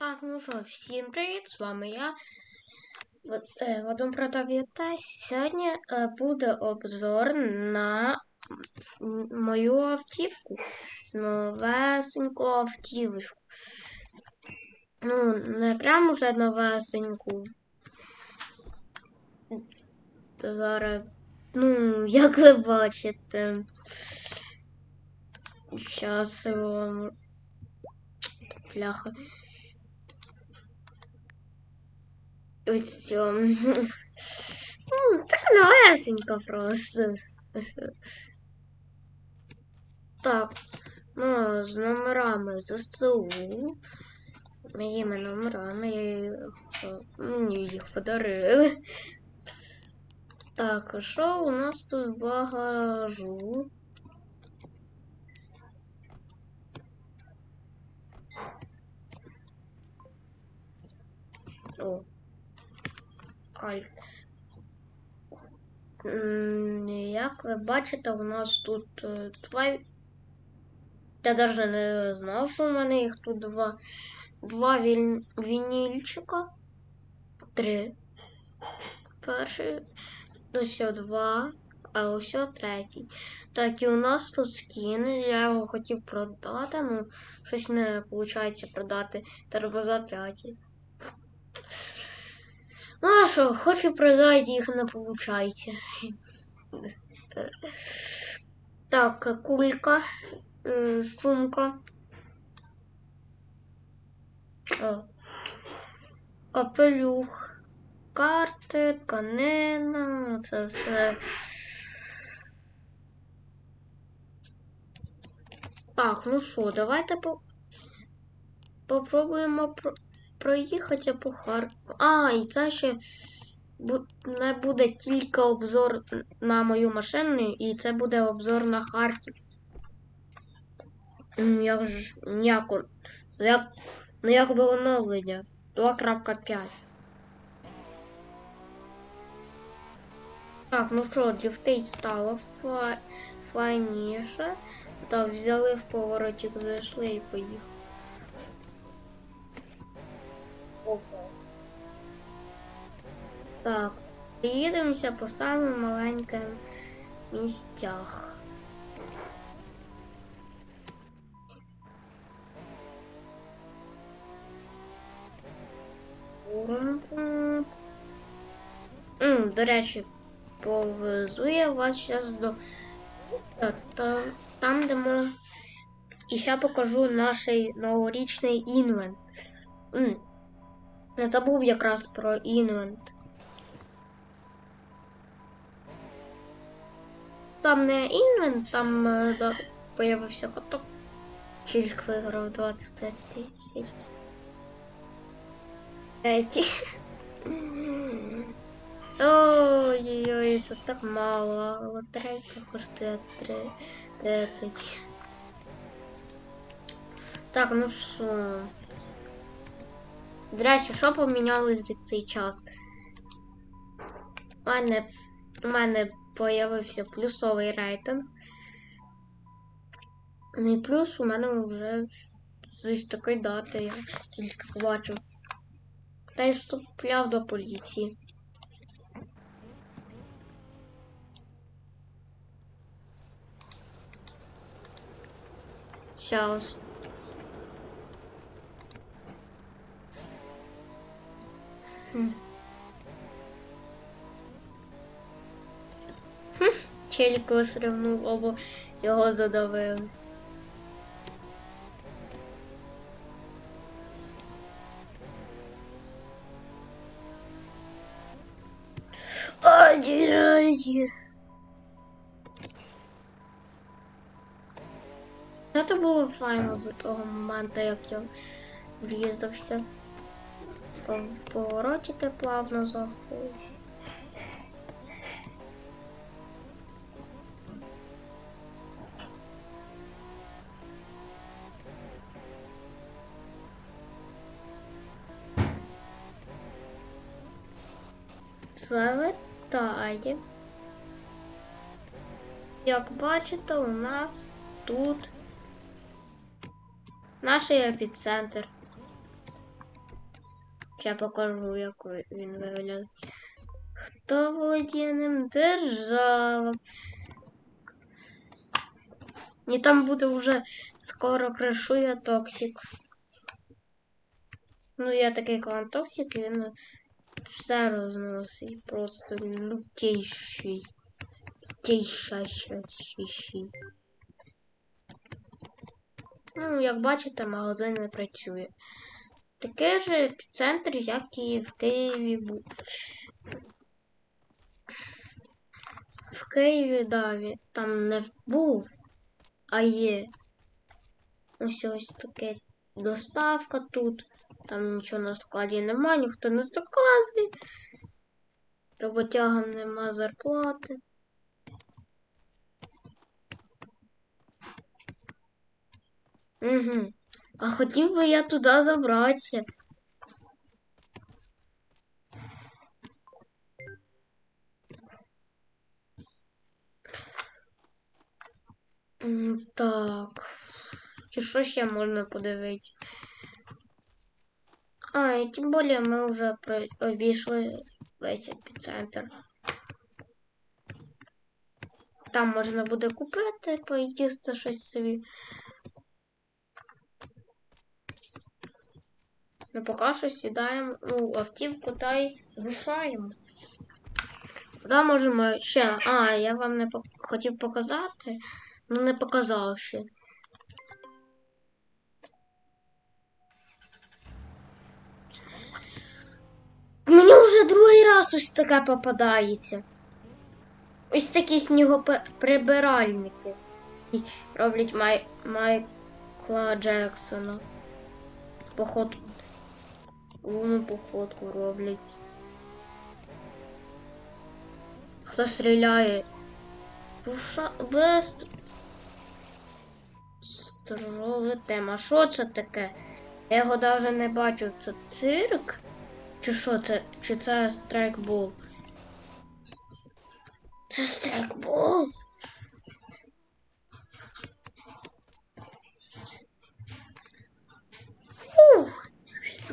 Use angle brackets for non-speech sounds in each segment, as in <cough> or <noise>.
Так, ну що, всім привіт, з вами я. Вад- е, Вадим Протавіта. Сьогодні е, буде обзор на мою автівку. Новесеньку автівочку. Ну, не прям уже новесеньку. Зараз, ну, як ви бачите, зараз вам пляха. Ну, так новесенько просто. Так, ну, з номерами ЗСУ. Моїми номерами мені їх подарили. Так, а що у нас тут в багажу? О. Ай. Як ви бачите, у нас тут е, два. Я навіть не знав, що у мене їх тут два. Два віль... вінільчика. Три. Перший. Ось два. А ось третій. Так, і у нас тут скін. Я його хотів продати, ну щось не виходить продати. Треба за п'яті. Ну а що, хочу продати, їх не виходить. Так, кулька, е, сумка. О. Капелюх, карти, тканина, це все. Так, ну що, давайте по... попробуємо про... проїхати по Харкову. А, і це ще не буде тільки обзор на мою машину, і це буде обзор на Харків. Як ж ніяко. Як, ну якби оновлення 2.5. Так, ну що, дрифтить стало фа... файніше. Так, взяли в поворотик, зайшли і поїхали. Так, приїдемося по самим маленьким місцях. М, До речі, повезу я вас зараз до Та- та- там, де ми. І ще покажу наш новорічний інвент. Не забув якраз про інвент. Там не інвент, там е, да, появився каток. Чільк виграв 25 тисяч. Третій. Ой-ой-ой, це так мало. Лотерейка коштує 3 30. Так, ну що. До речі, що помінялось за цей час? У мене, у мене появився плюсовий рейтинг. Ну і плюс у мене вже з такої дати я тільки побачив. Та й вступляв до поліції. Сейчас. Хм. Хм, Челік вистрибнув, або його задавили. Ай-яй. Це було файно з того моменту, як я врізався. В поворотики плавно заходжу. Завертає. Як бачите, у нас тут наш епіцентр. Я покажу, як він виглядає. Хто володіє ним? Держава. І там буде вже скоро кришує Токсик. Ну, я такий клан Токсик, і він все розносить. Просто лютейший. Лютейший. Ну, як бачите, магазин не працює. Такий же епіцентр, як і в Києві був. В Києві, да, там не був, а є. Ось ось таке доставка тут. Там нічого на складі нема, ніхто не заказує. Роботягам нема зарплати. Угу. А хотів би я туди забратися. Так. Чи що ще можна подивитися? А, тим більше ми вже про- обійшли весь епіцентр. Там можна буде купити, поїсти щось собі. Ну, поки що сідаємо у автівку та й рушаємо. Куди можемо ще. А, я вам не пок- хотів показати, ну не показав ще. Другий раз ось таке попадається. Ось такі снігоприбиральники. Роблять Май... Майкла Джексона. Поход. Луну походку роблять. Хто стріляє? Руша... Без... Здорове тема. Що це таке? Я його навіть не бачу. Це цирк? Чи що це? Чи це страйкбол? Це страйкбол? Ух!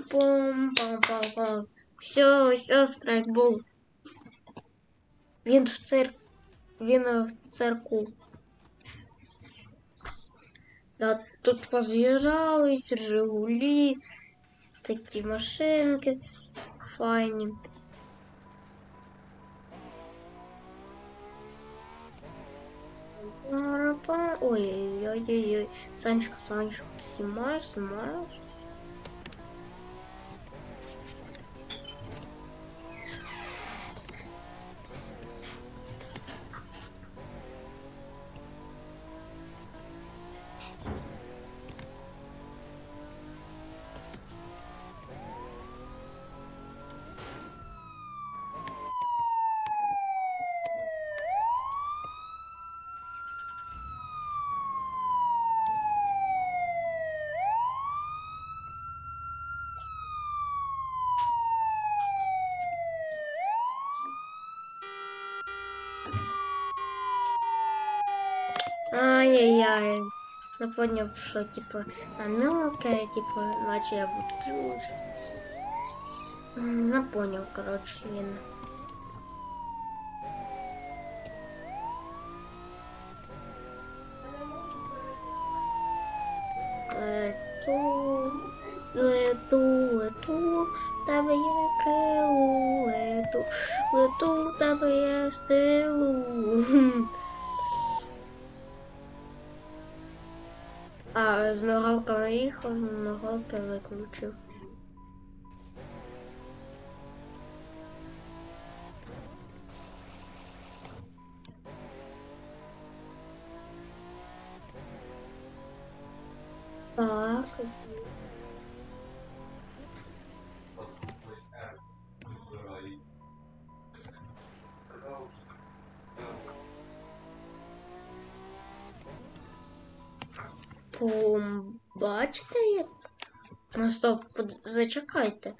Пам-пам-пам-пам. Все, все, страйкбол. Він в цирк. Він в цирку. Да, тут поз'їжджались, Жигулі, такі машинки файні. Ой, ой-ой-ой, Санечка, Санечка, ты снимаешь, снимаешь? Ай-яй-яй. Я понял, что типа намёка, типа, иначе я буду слушать. М, Я понял, короче, він. Лету, лету, лету, в тебе є крилу, лету, лету, в тебе є силу. А з мигалками їхав, мигалки виключив. Зачекайте.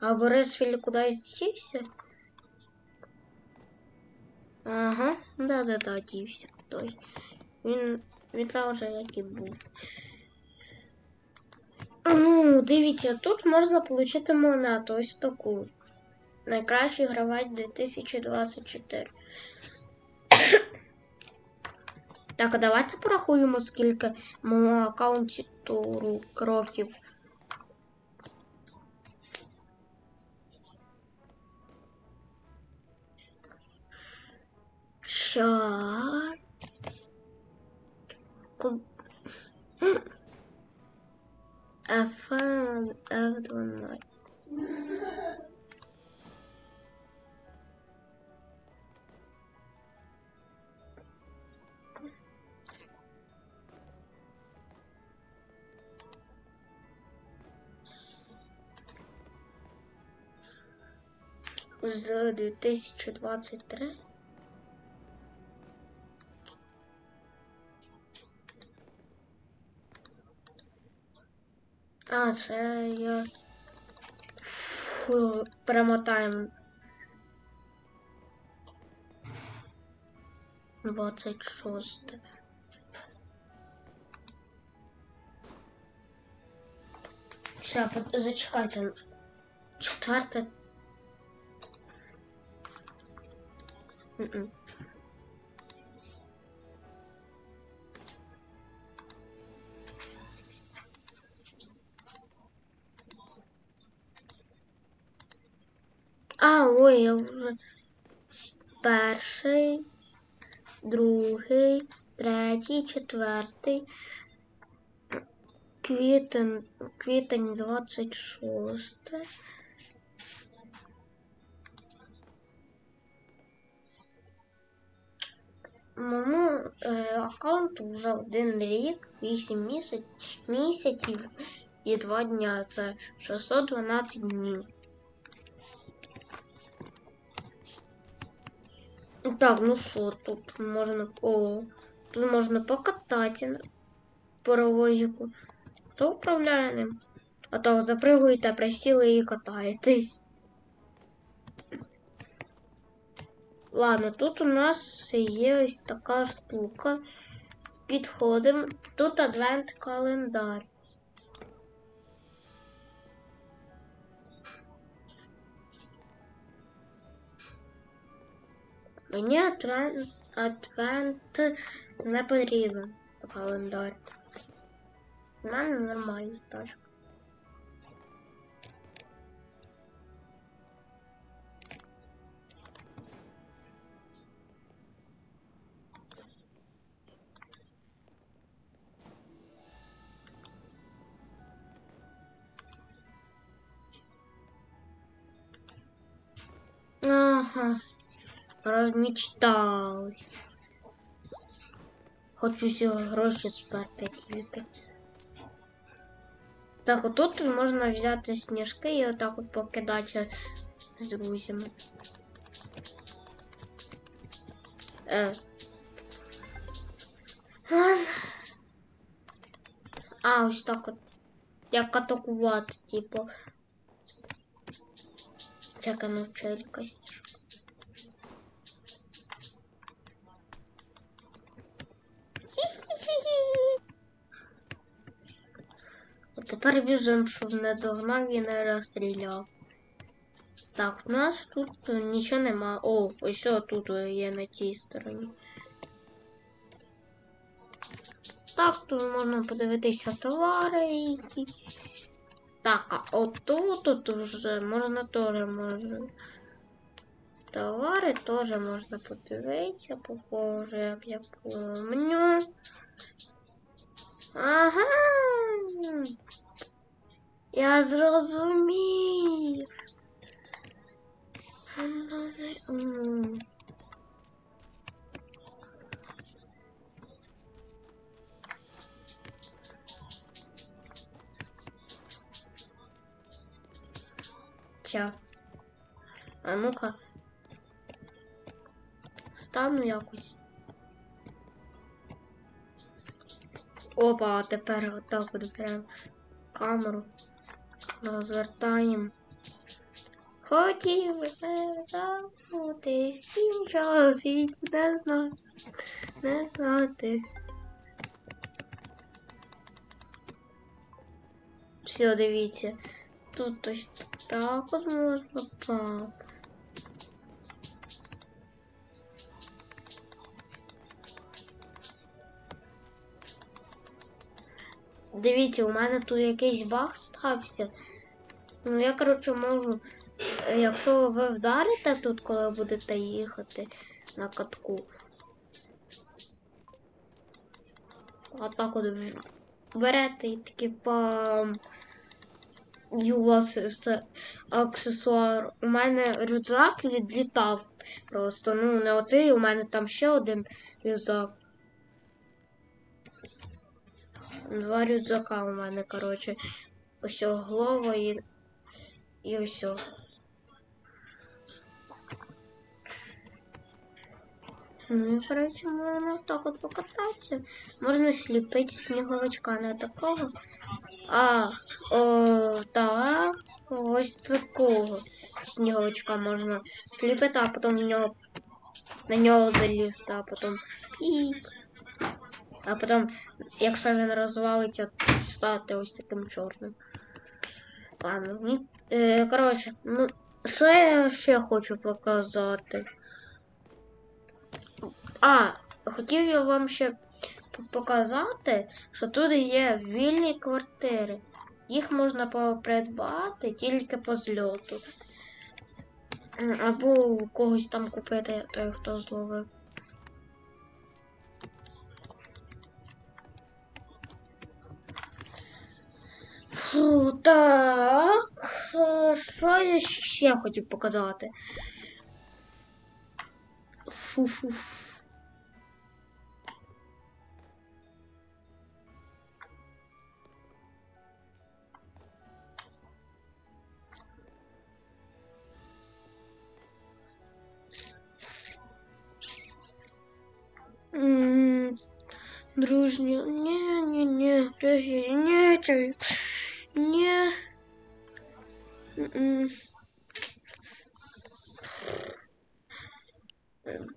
А Борисфіль кудись дівся? Ага, да-да-да, дівся хтось. Він, там вже як і був. Ну, дивіться, тут можна отримати монету, ось таку. Найкращий гравець 2024. Так, а давайте порахуємо, скільки моєму аккаунті років. Що? F1, F12. З 2023. А, це я Фу, перемотаємо. 26. Ще, зачекайте. Четверте. Мгм. А, ой, я вже перший, другий, третій, четвертий. Квітень, квітень 26. Моєму е, аккаунту вже один рік, 8 місяць, місяців і 2 дня. Це 612 днів. Так, ну що, тут можна. О, тут можна покатати паровозику. Хто управляє ним? А то запригуєте, присіли і катаєтесь. Ладно, тут у нас є ось така штука. Підходимо. Тут адвент календар. Мені адвент, адвент не потрібен календар. У мене нормально тачка. Ага. Розмічтались. Хочу ці гроші сперти тільки. Так, отут можна взяти сніжки і отак от покидатися з друзями. Е. Ладно. А, ось так от. Як атакувати, типу. Чекай, навчи тепер біжимо, щоб не догнав і не розстріляв. Так, у нас тут нічого нема. О, ось тут є на тій стороні. Так, тут можна подивитися товари які. Так, а отут тут вже можна теж можна. Товари теж можна подивитися, похоже, як я помню. Ага. Я зрозумів. Ча. А ну-ка. Стану якось. Опа, тепер отак от беремо камеру. Розвертаємо. Хотів забути всім, що не знати, не знати. Все, дивіться. Тут ось так от можна пап. Дивіться, у мене тут якийсь баг стався. Ну, я, коротше, можу. е, Якщо ви вдарите тут, коли будете їхати на катку. Отак от берете і такі. І у вас все аксесуар. У мене рюкзак відлітав просто. Ну, не оцей, у мене там ще один рюкзак. Два рюкзака у мене, коротше. Ось голова і, і ось. Ну, і, коротше, можна так от покататися. Можна сліпити сніговичка не такого. А, о, так. Ось такого сніговичка можна сліпити, а потім в нього, на нього залізти, а потім пік. А потім, якщо він розвалиться, стати ось таким чорним. Ладно, ні. Е, коротше, ну, що я ще хочу показати? А, хотів я вам ще показати, що тут є вільні квартири. Їх можна придбати тільки по зльоту. Або у когось там купити той, хто зловив. Фу, так. е, Що я ще хотів показати? Фу-фу. М, Дружні, ні, ні,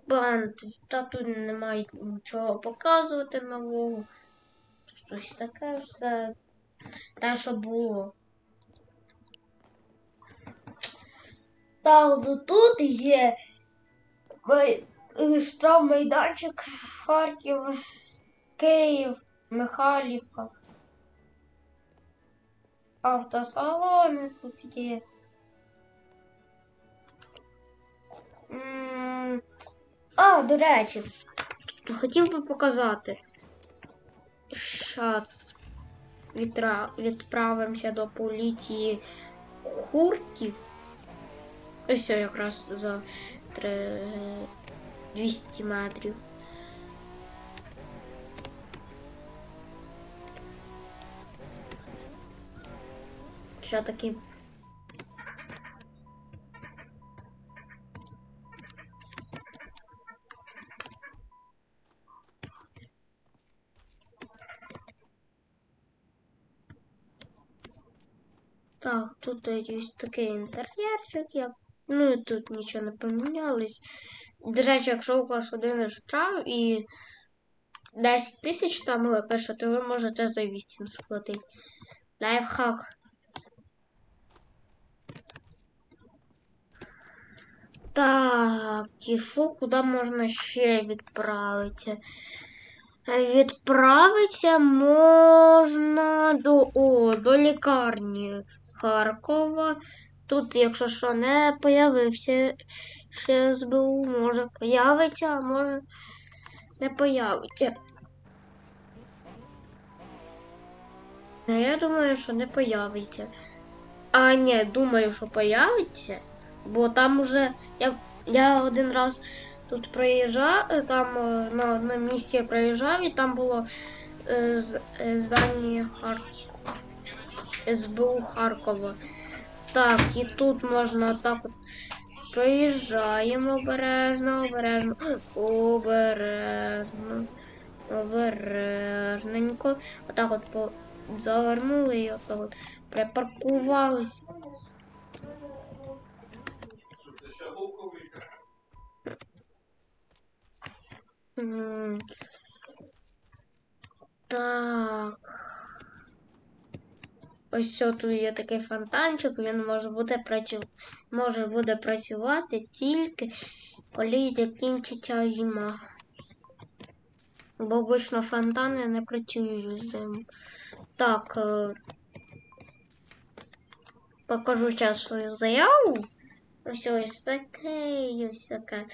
Банд, та тут немає нічого показувати нового. Щось таке все. Те, що було. Ну тут є май- е, штрафмайданчик Харків, Київ, Михайлівка. Автосалони тут є. А, до речі, хотів би показати. Щас відправимося до поліції Хурків. Ось якраз за три... 200 метрів. Ще такий Так, тут є такий інтер'єрчик, як. Ну тут нічого не помінялось. До речі, якщо у вас один штраф і 10 тисяч там ви пишете, ви можете за 8 сплатити. Лайфхак. Так, що, куди можна ще відправитися? Відправитися можна до, о, до лікарні Харкова. Тут, якщо що, не появився ще СБУ, може появиться, а може не появиться. Я думаю, що не появиться. А, ні, думаю, що появиться, бо там уже я, я один раз тут проїжджав, там е, на одному місці проїжджав, і там було е, е, здання Харкова. СБУ Харкова. Так, і тут можна отак от проїжджаємо обережно, обережно, обережно, обережненько. Отак от завернули і отак от припаркувались. Так. ось тут є такий фонтанчик, він може буде працю... може буде працювати тільки коли закінчиться зима. Бо обично фонтани не працюють взиму. Так. е, Покажу зараз свою заяву. Ось ось таке, ось таке.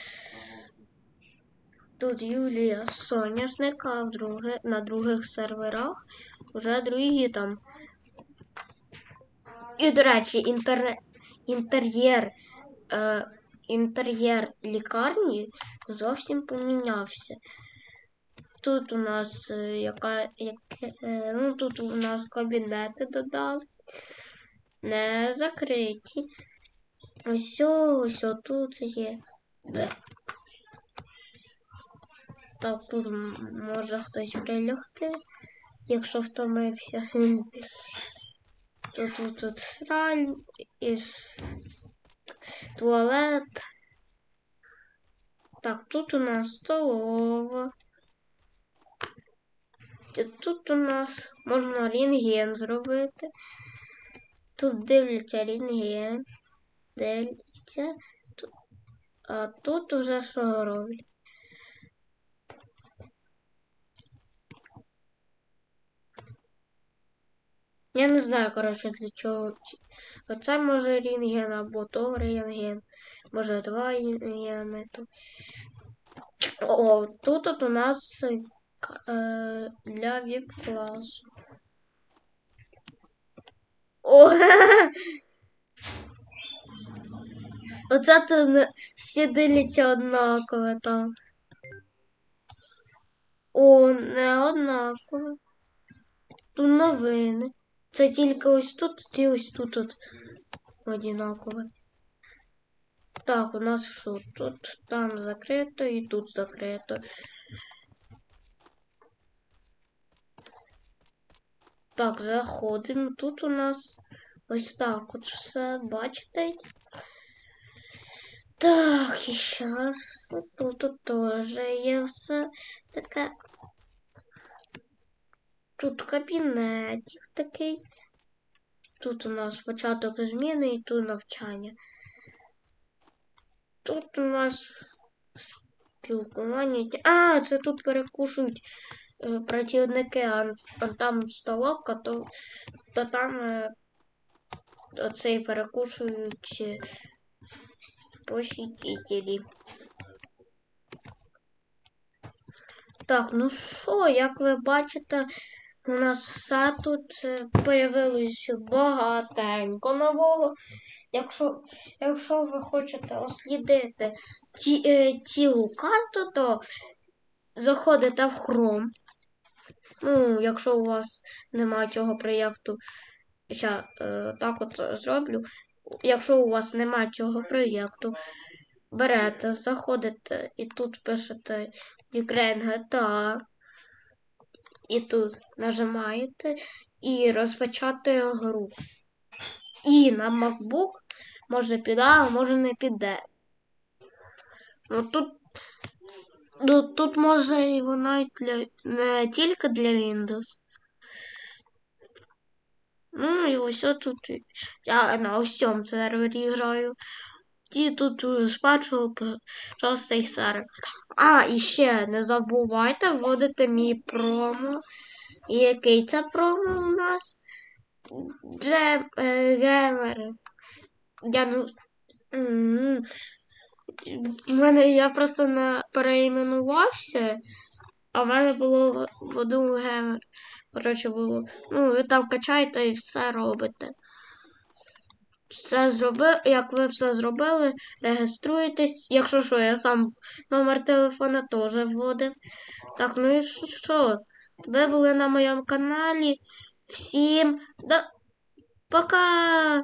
Тут Юлія Соняшника в друге, на других серверах. Вже другі там. І, до речі, інтерне... інтер'єр, е, інтер'єр лікарні зовсім помінявся. Тут у нас е, яка, яке, е, ну, тут у нас кабінети додали. Не закриті. Ось ось тут є. Так, тут може хтось прилягти, якщо втомився. Тут, тут, тут сраль і туалет. Так, тут у нас столова. Тут у нас можна рентген зробити. Тут дивляться рентген. Дивляться. А тут уже що роблять? Я не знаю, коротше, для чого. Оце може рентген або то рентген. Може два рентгени. О, тут от у нас е, для віп-класу. О! <laughs> Оце тут всі дивляться однаково там. О, не однаково. Тут новини. Це тільки ось тут і ось тут от однаково. Так, у нас що? Тут там закрито і тут закрито. Так, заходимо. Тут у нас ось так от все, бачите? Так, і зараз тут, тут теж є все таке. Тут кабінетик такий. Тут у нас початок зміни і тут навчання. Тут у нас спілкування. А, це тут перекушують е, працівники, а, а там столовка, то, то там е, оцей перекушують е, посетителі. Так, ну що, як ви бачите, у нас тут е, появилось багатенько нового. Якщо, якщо ви хочете ослідити ці, е, цілу карту, то заходите в Chrome. Ну, якщо у вас немає цього проєкту, ще е, так от зроблю. Якщо у вас немає цього проєкту, берете, заходите і тут пишете Ukraine GTA. І тут нажимаєте і розпочати гру. І на MacBook може піде, а може не піде. Ну тут, ну, тут може і вона для, не тільки для Windows. Ну і ось тут я на ось цьому сервері граю. І тут е, по шостий сервер. А, і ще не забувайте вводити мій промо. І який це промо у нас? Джем, е, геймер. Я ну. У мене я просто не переіменувався, а в мене було в- в геймер. Коротше, було. Ну, ви там качаєте і все робите. Все зробив, як ви все зробили, реєструєтесь. Якщо що, я сам номер телефона теж вводив. Так, ну і що? Ви були на моєму каналі. Всім до... пока!